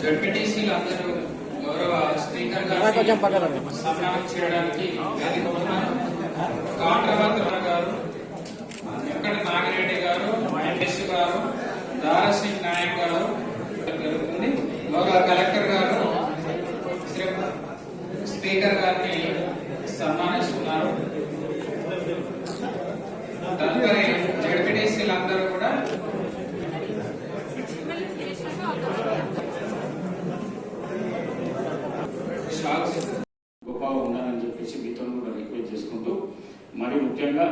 జడ్పీటీసీలు అందరూ గౌరవ స్పీకర్ గారిని సన్మానం చేయడానికి కాంట్రవర్తన గారు వెంకట నాగిరెడ్డి గారు మహేష్ గారు దారసింగ్ నాయక్ గారు జరుగుతుంది. గౌరవ కలెక్టర్ గారు స్పీకర్ గారిని సన్మానిస్తున్నారు. తదుపరి జడ్పీటీసీలు అందరూ కూడా షాక్స్ గొప్పగా ఉన్నారని చెప్పేసి మీతో కూడా రిక్వెస్ట్ చేసుకుంటూ మరి ముఖ్యంగా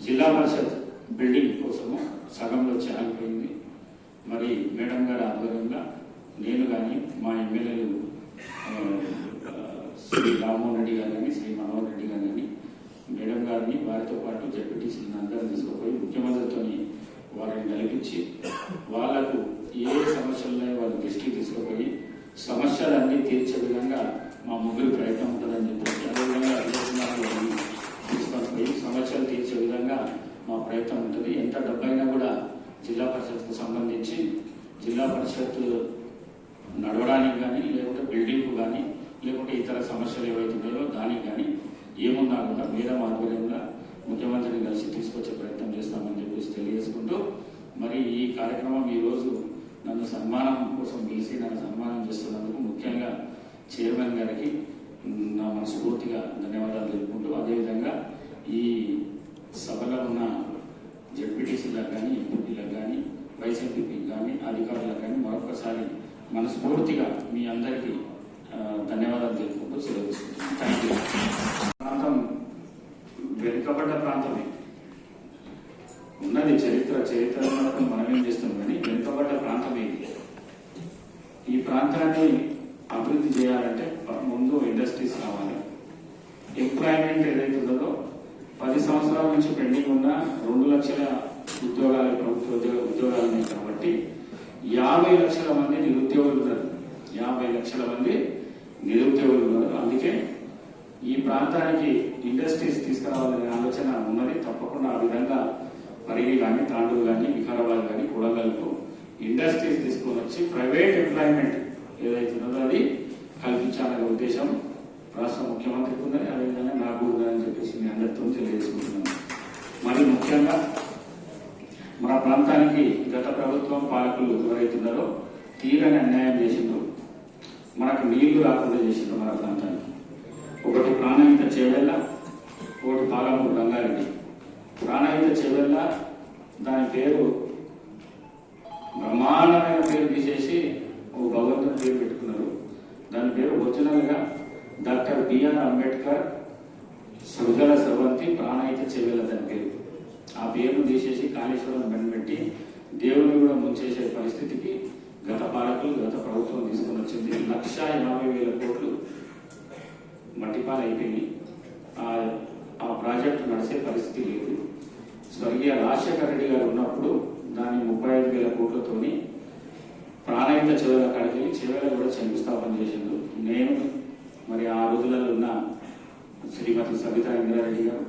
జిల్లా పరిషత్ బిల్డింగ్ కోసము సగంలో చాలిపోయింది మరి మేడం గారి ఆధ్వర్యంగా నేను కానీ మా ఎమ్మెల్యేలు శ్రీ రామ్మోహన్ రెడ్డి గారు కానీ శ్రీ మనోహర్ రెడ్డి గారు కానీ మేడం గారిని వారితో పాటు జడ్పీటీసీని అందరూ తీసుకుపోయి ముఖ్యమంత్రితో వారిని కల్పించి వాళ్ళకు ఏ సమస్యలు ఉన్నాయో దృష్టికి తీసుకుపోయి సమస్యలన్నీ తీర్చే విధంగా మా ముగ్గురు ప్రయత్నం ఉంటుందని చెప్పేసి అదేవిధంగా అధికారులు వారిని తీసుకొని పోయి సమస్యలు తీర్చే విధంగా మా ప్రయత్నం ఉంటుంది. ఎంత డబ్బైనా కూడా జిల్లా పరిషత్కు సంబంధించి జిల్లా పరిషత్ నడవడానికి కానీ లేకుంటే బిల్డింగ్కు కానీ లేకుంటే ఇతర సమస్యలు ఏవైతే ఉన్నాయో దానికి కానీ ఏమున్నా కూడా మేడం ఆధ్వర్యంగా ముఖ్యమంత్రిని కలిసి తీసుకొచ్చే ప్రయత్నం చేస్తామని చెప్పేసి తెలియజేసుకుంటూ మరి ఈ కార్యక్రమం ఈరోజు నన్ను సన్మానం కోసం పిలిచి నన్ను సన్మానం చేస్తున్నందుకు ముఖ్యంగా చైర్మన్ గారికి నా మనస్ఫూర్తిగా ధన్యవాదాలు తెలుపుకుంటూ అదేవిధంగా ఈ సభలో ఉన్న జడ్పీటీసీలకు కానీ ఎంపీటీలకు కానీ వైస్ ఎంపీపీకి కానీ అధికారులకు కానీ మరొకసారి మనస్ఫూర్తిగా మీ అందరికీ ధన్యవాదాలు తెలుపుకుంటూ సెలవు థ్యాంక్ యూ ప్రాంతం వెనుకబడ్డ ప్రాంతమే. ఉన్నది చరిత్ర చరిత్ర మనకు మనం ఏం చేస్తాం కానీ వెనుకబడ్డ ప్రాంతం ఈ ప్రాంతాన్ని అభివృద్ధి చేయాలంటే ముందు ఇండస్ట్రీస్ రావాలి. ఎంప్లాయ్మెంట్ పది సంవత్సరాల నుంచి పెండింగ్ ఉన్న రెండు లక్షల ఉద్యోగాలు ప్రభుత్వ ఉద్యోగ ఉద్యోగాలు ఉన్నాయి కాబట్టి యాభై లక్షల మంది నిరుద్యోగులు ఉన్నారు. యాభై లక్షల మంది నిరుద్యోగులు ఉన్నారు. అందుకే ఈ ప్రాంతానికి ఇండస్ట్రీస్ తీసుకురావాలనే ఆలోచన ఉన్నది. తప్పకుండా ఆ విధంగా పరిగి కానీ తాండూరు కానీ వికారాబాద్ కానీ కూడగల్కు ఇండస్ట్రీస్ తీసుకొని వచ్చి ప్రైవేట్ ఎంప్లాయ్మెంట్ ఏదైతే ఉన్నదో అది కల్పించాలనే ఉద్దేశం రాష్ట్ర ముఖ్యమంత్రికి ఉందని అదేవిధంగా నాకు ఉందని చెప్పేసి మీ అందరితో తెలియజేసుకుంటున్నాను. మరి ముఖ్యంగా మన ప్రాంతానికి గత ప్రభుత్వం పాలకులు ఎవరైతున్నారో తీరని అన్యాయం చేసిండ్రు. మనకు నీళ్ళు రాకుండా చేసిండ్రు మన ప్రాంతానికి. ఒకటి ప్రాణహిత చేవెళ్ళ ఒకటి పాలమూరు రంగారెడ్డి. ప్రాణహిత చేవెళ్ళ దాని పేరు బ్రహ్మాండమైన పేరు తీసేసి ఓ భగవంతుని పేరు పెట్టుకున్నారు. దాని పేరు వచ్చినగా doctor B R Ambedkar Sujala Sravanthi Pranahita Chevella దాని పేరు. ఆ పేరును తీసేసి కాళేశ్వరం పెట్టి దేవుని కూడా ముంచేసే పరిస్థితికి గత పాలకులు గత ప్రభుత్వం తీసుకుని వచ్చింది. లక్ష యాభై వేల కోట్లు మట్టిపాలు అయిపోయింది ఆ ఆ ప్రాజెక్టు నడిచే పరిస్థితి లేదు. స్వర్గీయ రాజశేఖర రెడ్డి గారు ఉన్నప్పుడు దాన్ని ముప్పై ఐదు వేల కోట్లతోని ప్రాణాయిత చెవుల కాడికి వెళ్ళి చెవుల కూడా శంకుస్థాపన చేసిండు. నేను మరి ఆ రోజులలో ఉన్న శ్రీమతి సబితా ఇంద్రారెడ్డి గారు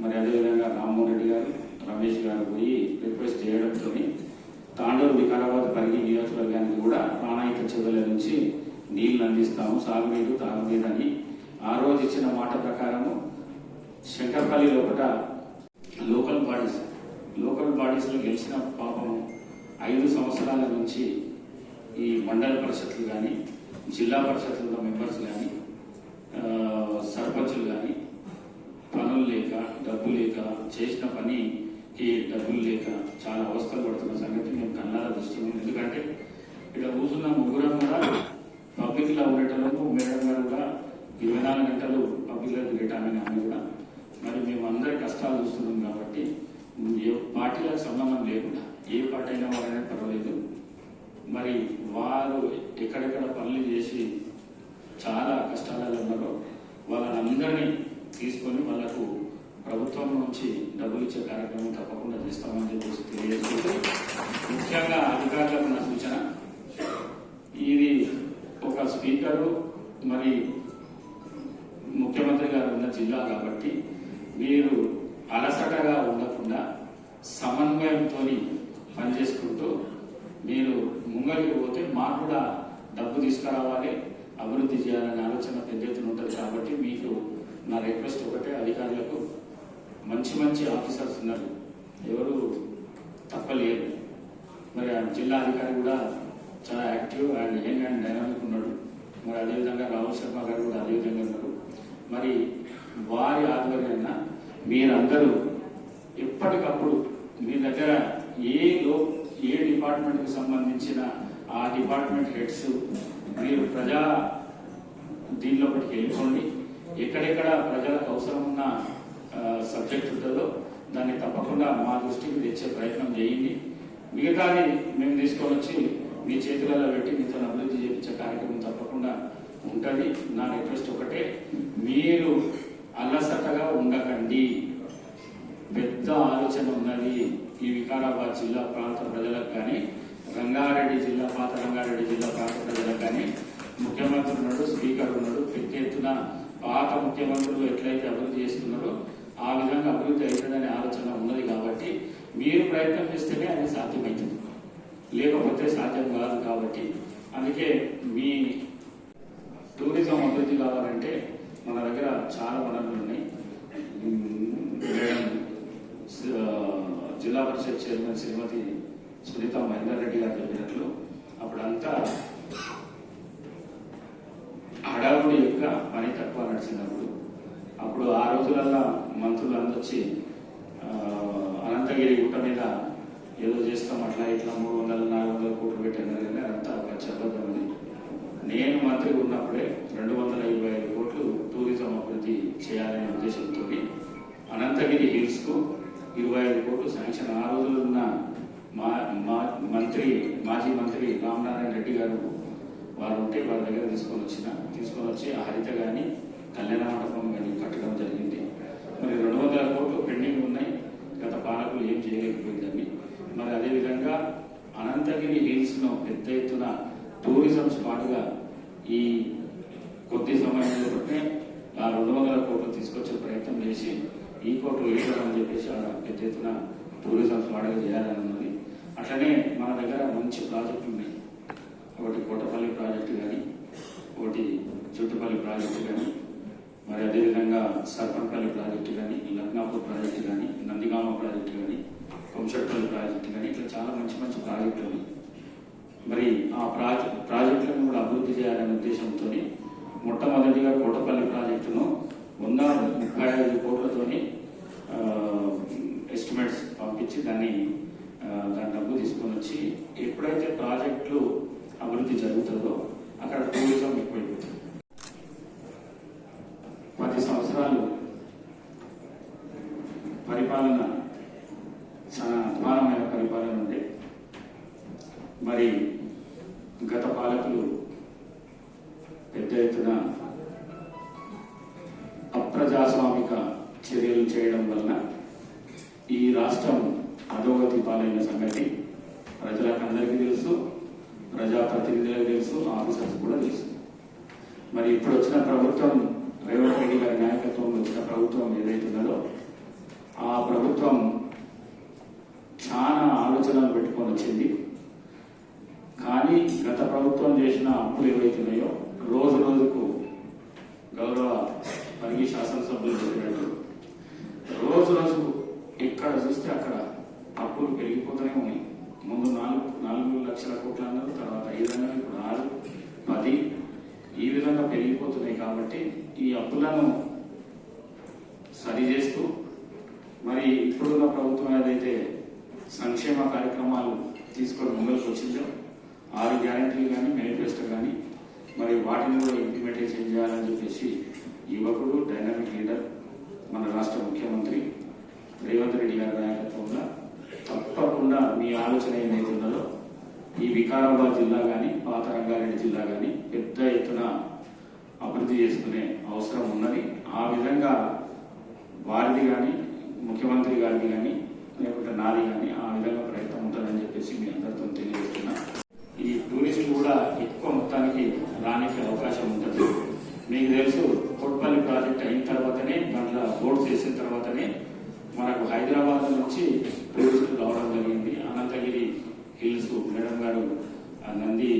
మరి అదేవిధంగా రామ్మోహన్ రెడ్డి గారు రమేష్ గారు పోయి రిక్వెస్ట్ చేయడంతో తాండూరు వికారాబాద్ పరిగి నియోజకవర్గానికి కూడా ప్రాణాయిత చెవుల నుంచి నీళ్ళు అందిస్తాము సాగునీరు తాగునీరని ఆ రోజు ఇచ్చిన మాట ప్రకారము శంకర్పల్లి లోపల లోకల్ బాడీస్ లోకల్ బాడీస్లో గెలిచిన పాపం ఐదు సంవత్సరాల నుంచి ఈ మండల పరిషత్లు కానీ జిల్లా పరిషత్ల మెంబర్స్ కానీ సర్పంచులు కానీ పనులు లేక డబ్బు లేక చేసిన పని డబ్బులు లేక చాలా అవస్థలు పడుతున్న సంగతి మేము కన్నారా దృష్టి ఎందుకంటే ఇక్కడ కూర్చున్న ముగ్గురం కూడా పబ్లిక్లో ఉండేటప్పుడు మేడం గారు కూడా ఇరవై నాలుగు గంటలు పబ్లిక్లో తిరగటామని ఆమె కూడా మరి మేము అందరి కష్టాలు చూస్తున్నాం కాబట్టి ఏ పార్టీలకు సంబంధం లేకుండా ఏ పార్టీ అయినా వాళ్ళైనా పర్వాలేదు. మరి వారు ఎక్కడెక్కడ పనులు చేసి చాలా కష్టాలలో ఉన్నారో. వాళ్ళని అందరినీ తీసుకొని వాళ్ళకు ప్రభుత్వం నుంచి డబ్బులు ఇచ్చే కార్యక్రమం తప్పకుండా చేస్తామని చెప్పేసి తెలియజేసుకుంటూ ముఖ్యంగా అధికారులకు నా సూచన ఇది ఒక స్పీకరు మరి ముఖ్యమంత్రి గారు ఉన్న జిల్లా కాబట్టి మీరు అలసటగా ఉండకుండా సమన్వయంతో పనిచేసుకుంటూ మీరు ముంగలికి పోతే మాకు కూడా డబ్బు తీసుకురావాలి. అభివృద్ధి చేయాలనే ఆలోచన పెద్ద ఎత్తున ఉంటుంది కాబట్టి మీకు నా రిక్వెస్ట్ ఒకటే అధికారులకు మంచి మంచి ఆఫీసర్స్ ఉన్నారు. ఎవరు తప్పలేరు. మరి ఆ జిల్లా అధికారి కూడా చాలా active and young and dynamic ఉన్నాడు. మరి అదేవిధంగా రాహుల్ శర్మ గారు కూడా అదేవిధంగా ఉన్నారు. మరి వారి ఆధ్వర్యాన మీరందరూ ఎప్పటికప్పుడు మీ దగ్గర ఏ లో ఏ డిపార్ట్మెంట్కి సంబంధించిన ఆ డిపార్ట్మెంట్ హెడ్స్ మీరు ప్రజా దీనిలోపటికి వెళ్ళిపోండి. ఎక్కడెక్కడ ప్రజలకు అవసరం ఉన్న సబ్జెక్ట్ ఉంటుందో దాన్ని తప్పకుండా మా దృష్టికి తెచ్చే ప్రయత్నం చేయండి. మిగతాది మేము తీసుకొని వచ్చి మీ చేతులలో పెట్టి మీతో అభివృద్ధి చేయించే కార్యక్రమం తప్పకుండా ఉంటుంది. నా రిక్వెస్ట్ ఒకటే మీరు అల్లసటగా ఉండకండి. పెద్ద ఆలోచన ఉన్నది ఈ వికారాబాద్ జిల్లా ప్రాంత ప్రజలకు కానీ రంగారెడ్డి జిల్లా పాత రంగారెడ్డి జిల్లా ప్రాంత ప్రజలకు కానీ ముఖ్యమంత్రి ఉన్నాడు స్పీకర్ ఉన్నాడు పెద్ద ఎత్తున పాత ముఖ్యమంత్రులు ఎట్లయితే అభివృద్ధి చేస్తున్నారో ఆ విధంగా అభివృద్ధి అవుతుందనే ఆలోచన ఉన్నది కాబట్టి మీరు ప్రయత్నం చేస్తేనే అది సాధ్యమవుతుంది లేకపోతే సాధ్యం కాదు కాబట్టి. అందుకే మీ టూరిజం అభివృద్ధి కావాలంటే మన దగ్గర చాలా వనరులు ఉన్నాయి. జిల్లా పరిషత్ చైర్మన్ శ్రీమతి సునీత మహేందర్ రెడ్డి గారు చెప్పినట్లు అప్పుడంతా హడావుడి యొక్క పని తక్కువ నడిచినప్పుడు అప్పుడు ఆ రోజులల్లా మంత్రులు అందొచ్చి అనంతగిరి గుట్ట మీద ఏదో చేస్తాం అట్లా ఇట్లా మూడు వందల నాలుగు వందల కోట్లు పెట్టారు కానీ అదంతా ఒక చెల్లదని నేను మంత్రి ఉన్నప్పుడే రెండు వందల ఇరవై ఐదు కోట్లు టూరిజం అభివృద్ధి చేయాలనే ఉద్దేశంతో అనంతగిరి హిల్స్కు ఇరవై ఐదు కోట్లు శాంక్షన్ ఆ రోజులు ఉన్న మా మా- మంత్రి మాజీ మంత్రి రామనారాయణ రెడ్డి గారు వారు ఉంటే వారి దగ్గర తీసుకొని వచ్చిన. తీసుకొని వచ్చి ఆ హరిత కానీ కళ్యాణ మండపం కానీ కట్టడం జరిగింది. మరి రెండు వందల కోట్లు పెండింగ్ ఉన్నాయి. గత పాలకులు ఏం చేయలేకపోయిందని మరి అదేవిధంగా అనంతగిరి హిల్స్ను పెద్ద ఎత్తున టూరిజం స్పాట్గా ఈ కొద్ది సమయంలోనే ఆ రెండు వందల కోట్లు తీసుకొచ్చే ప్రయత్నం చేసి ఈ కోట్లు వేయడం చెప్పేసి ఆడ పెద్ద ఎత్తున టూరిజం స్పాట్గా చేయాలని ఉన్నది అట్లనే మన దగ్గర మంచి ప్రాజెక్టులు ఉన్నాయి ఒకటి కోటపల్లి ప్రాజెక్టు కానీ ఒకటి చుట్టుపల్లి ప్రాజెక్టు కానీ మరి అదేవిధంగా సర్పంపల్లి ప్రాజెక్టు కానీ లక్నాపూర్ ప్రాజెక్టు కానీ నందిగామ ప్రాజెక్టు కానీ కొంషట్పల్లి ప్రాజెక్టు కానీ ఇట్లా చాలా మంచి మంచి ప్రాజెక్టులు ఉన్నాయి. మరి ఆ ప్రాజెక్ట్ ప్రాజెక్టులను కూడా అభివృద్ధి చేయాలనే ఉద్దేశంతో మొట్టమొదటిగా కోటపల్లి ప్రాజెక్టును వంద ముప్పై ఐదు కోట్లతోని ఎస్టిమేట్స్ పంపించి దాన్ని దాని డబ్బు తీసుకొని వచ్చి ఎప్పుడైతే ప్రాజెక్టులు అభివృద్ధి జరుగుతుందో అక్కడ టూరిజం ఎక్కువైపోతుంది. పది సంవత్సరాలు పరిపాలన చాలా అధ్వానమైన పరిపాలన ఉండే మరి గత పాలకులు పెద్ద ఎత్తున అప్రజాస్వామిక చర్యలు చేయడం వలన ఈ రాష్ట్రం అధోగతి పాలైన సంగతి ప్రజలకు అందరికీ తెలుసు ప్రజాప్రతినిధులకు తెలుసు ఆఫీసర్స్ కూడా తెలుసు. మరి ఇప్పుడు వచ్చిన ప్రభుత్వం రేవంత్ రెడ్డి గారి నాయకత్వంలో వచ్చిన ప్రభుత్వం ఏదైతే ఆ ప్రభుత్వం చాలా ఆలోచనలు పెట్టుకొని వచ్చింది. కానీ గత ప్రభుత్వం చేసిన అప్పులు ఏవైతున్నాయో రోజు రోజుకు గౌరవ పరిగి శాసనసభ్యులు చెప్పినట్టు రోజు రోజు ఎక్కడ చూస్తే అక్కడ అప్పులు పెరిగిపోతూనే ఉన్నాయి ముందు నాలుగు నాలుగు లక్షల కోట్లు అన్నారు తర్వాత ఐదు అన్నారు ఇప్పుడు ఆరు పది ఈ విధంగా పెరిగిపోతున్నాయి కాబట్టి ఈ అప్పులను సరి చేస్తూ మరి ఇప్పుడున్న ప్రభుత్వం ఏదైతే సంక్షేమ కార్యక్రమాలు తీసుకొని ముందుకు వచ్చిందో ఆరు గ్యారంటీలు కానీ మేనిఫెస్టో కానీ మరి వాటిని కూడా ఇంప్లిమెంటేషన్ చేయాలని చెప్పేసి యువకుడు డైనామిక్ లీడర్ మన రాష్ట్ర ముఖ్యమంత్రి రేవంత్ రెడ్డి గారి నాయకత్వంలో తప్పకుండా మీ ఆలోచన ఏదైతే ఉన్నదో ఈ వికారాబాద్ జిల్లా కానీ పాత రంగారెడ్డి జిల్లా కానీ పెద్ద ఎత్తున అభివృద్ధి చేసుకునే అవసరం ఉన్నది. ఆ విధంగా వారిది కానీ ముఖ్యమంత్రి గారిది కానీ లేకుంటే నాది కానీ ఆ విధంగా ప్రయత్నం ఉంటుందని చెప్పేసి మీ అందరితో తెలియజేస్తున్నా. ఈ టూరిస్టులు కూడా ఎక్కువ మొత్తానికి రానికి అవకాశం ఉంటుంది. మీకు తెలుసు కొట్పల్లి ప్రాజెక్ట్ అయిన తర్వాతనే దాంట్లో బోర్డు చేసిన తర్వాతనే మనకు హైదరాబాద్ నుంచి టూరిస్టులు రావడం జరిగింది. అనంతగిరి హిల్స్ మేడం గారు ఆ నంది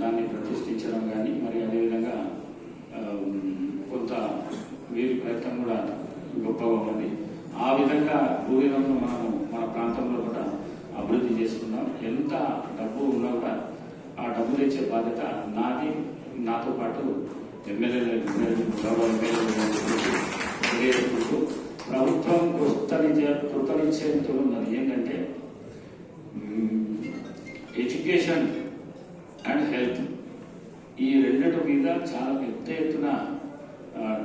దాన్ని ప్రతిష్ఠించడం కానీ మరి అదేవిధంగా కొంత వీరి ప్రయత్నం కూడా గొప్పగా ఉన్నది. ఆ విధంగా భూవిధంలో మనము మన ప్రాంతంలో కూడా అభివృద్ధి చేసుకున్నాం. ఎంత డబ్బు ఉన్నా కూడా ఆ డబ్బు తెచ్చే బాధ్యత నాది. నాతో పాటు ఎమ్మెల్యేలు తెలియజేసుకుంటూ ప్రభుత్వం కృతనిచ్చే కృతనిశ్చయంతో ఉన్నది. ఏంటంటే ఎడ్యుకేషన్ అండ్ హెల్త్ ఈ రెండిటి మీద చాలా పెద్ద ఎత్తున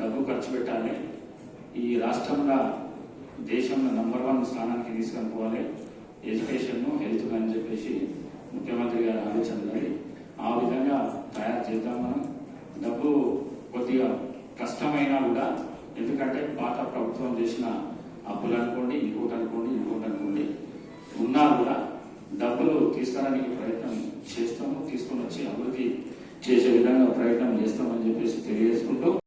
డబ్బు ఖర్చు పెట్టాలి. ఈ రాష్ట్రంలో దేశంలో నంబర్ వన్ స్థానానికి తీసుకొని పోవాలి. ఎడ్యుకేషన్ హెల్త్ అని చెప్పేసి ముఖ్యమంత్రి గారి ఆలోచన ఆ విధంగా తయారు చేద్దాం మనం. డబ్బు కొద్దిగా కష్టమైనా కూడా ఎందుకంటే పాత ప్రభుత్వం చేసిన అప్పులు అనుకోండి ఇంకోటి అనుకోండి ఇంకోటి అనుకోండి ఉన్నా కూడా డబ్బులు తీసుకురానికి ప్రయత్నం చేస్తాము తీసుకొని వచ్చి అభివృద్ధి చేసే విధంగా ప్రయత్నం చేస్తామని చెప్పేసి తెలియజేసుకుంటూ